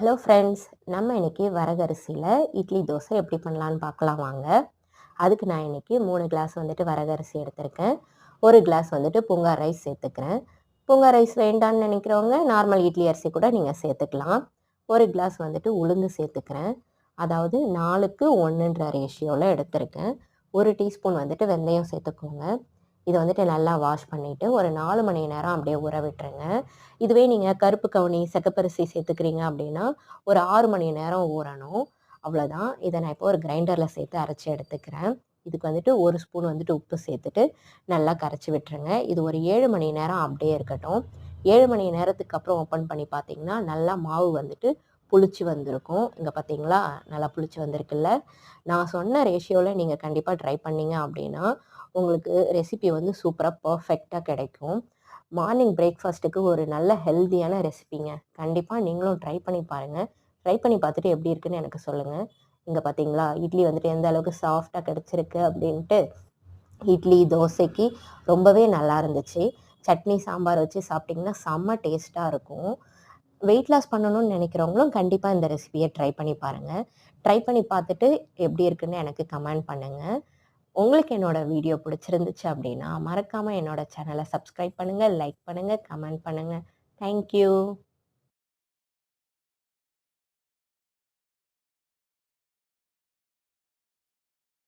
Hello friends நம்ம இன்றைக்கி வரகரிசியில் இட்லி தோசை எப்படி பண்ணலான்னு பார்க்கலாம் வாங்க. அதுக்கு நான் இன்னைக்கு மூணு கிளாஸ் வந்துட்டு வரகரிசி எடுத்திருக்கேன். ஒரு கிளாஸ் வந்துட்டு புங்கா ரைஸ் சேர்த்துக்கிறேன். புங்கா ரைஸ் வேண்டான்னு நினைக்கிறவங்க நார்மல் இட்லி அரிசி கூட நீங்கள் சேர்த்துக்கலாம். ஒரு கிளாஸ் வந்துட்டு உளுந்து சேர்த்துக்கிறேன். அதாவது நாலுக்கு ஒன்றுன்ற ரேஷியோவில் எடுத்திருக்கேன். ஒரு டீஸ்பூன் வந்துட்டு வெந்தயம் சேர்த்துக்கோங்க. இதை வந்துட்டு நல்லா வாஷ் பண்ணிவிட்டு ஒரு நாலு மணி நேரம் அப்படியே ஊற விட்டுருங்க. இதுவே நீங்கள் கருப்பு கவுனி செக்கப்பரிசி சேர்த்துக்கிறீங்க அப்படின்னா ஒரு ஆறு மணி நேரம் ஊறணும். அவ்வளோதான் இதை நான் இப்போ ஒரு கிரைண்டரில் சேர்த்து அரைச்சி எடுத்துக்கிறேன். இதுக்கு வந்துட்டு ஒரு ஸ்பூன் வந்துட்டு உப்பு சேர்த்துட்டு நல்லா கரைச்சி விட்டுருங்க. இது ஒரு ஏழு மணி நேரம் அப்படியே இருக்கட்டும். ஏழு மணி நேரத்துக்கு அப்புறம் ஓப்பன் பண்ணி பார்த்தீங்கன்னா நல்லா மாவு வந்துட்டு புளிச்சு வந்திருக்கும். இங்கே பார்த்தீங்களா நல்லா புளிச்சு வந்திருக்குல்ல. நான் சொன்ன ரேஷியோவில் நீங்கள் கண்டிப்பாக ட்ரை பண்ணிங்க அப்படின்னா உங்களுக்கு ரெசிபி வந்து சூப்பராக பர்ஃபெக்டாக கிடைக்கும். மார்னிங் பிரேக்ஃபாஸ்ட்டுக்கு ஒரு நல்ல ஹெல்த்தியான ரெசிபிங்க கண்டிப்பாக நீங்களும் ட்ரை பண்ணி பாருங்கள் ட்ரை பண்ணி பார்த்துட்டு எப்படி இருக்குன்னு எனக்கு சொல்லுங்கள் இங்கே பார்த்தீங்களா இட்லி வந்துட்டு எந்த அளவுக்கு சாஃப்டாக கிடச்சிருக்கு அப்படின்ட்டு இட்லி தோசைக்கு ரொம்பவே நல்லா இருந்துச்சு. சட்னி சாம்பார் வச்சு சாப்பிட்டிங்கன்னா செம்ம டேஸ்ட்டாக இருக்கும். வெயிட் லாஸ் பண்ணணும்னு நினைக்கிறவங்களும் கண்டிப்பாக இந்த ரெசிபியை ட்ரை பண்ணி பாருங்கள் ட்ரை பண்ணி பார்த்துட்டு எப்படி இருக்குன்னு எனக்கு கமெண்ட் பண்ணுங்கள் உங்களுக்கு என்னோடய வீடியோ பிடிச்சிருந்துச்சு அப்படின்னா மறக்காமல் என்னோடய சேனலை சப்ஸ்கிரைப் பண்ணுங்கள் லைக் பண்ணுங்கள் கமெண்ட் பண்ணுங்கள் தேங்க்யூ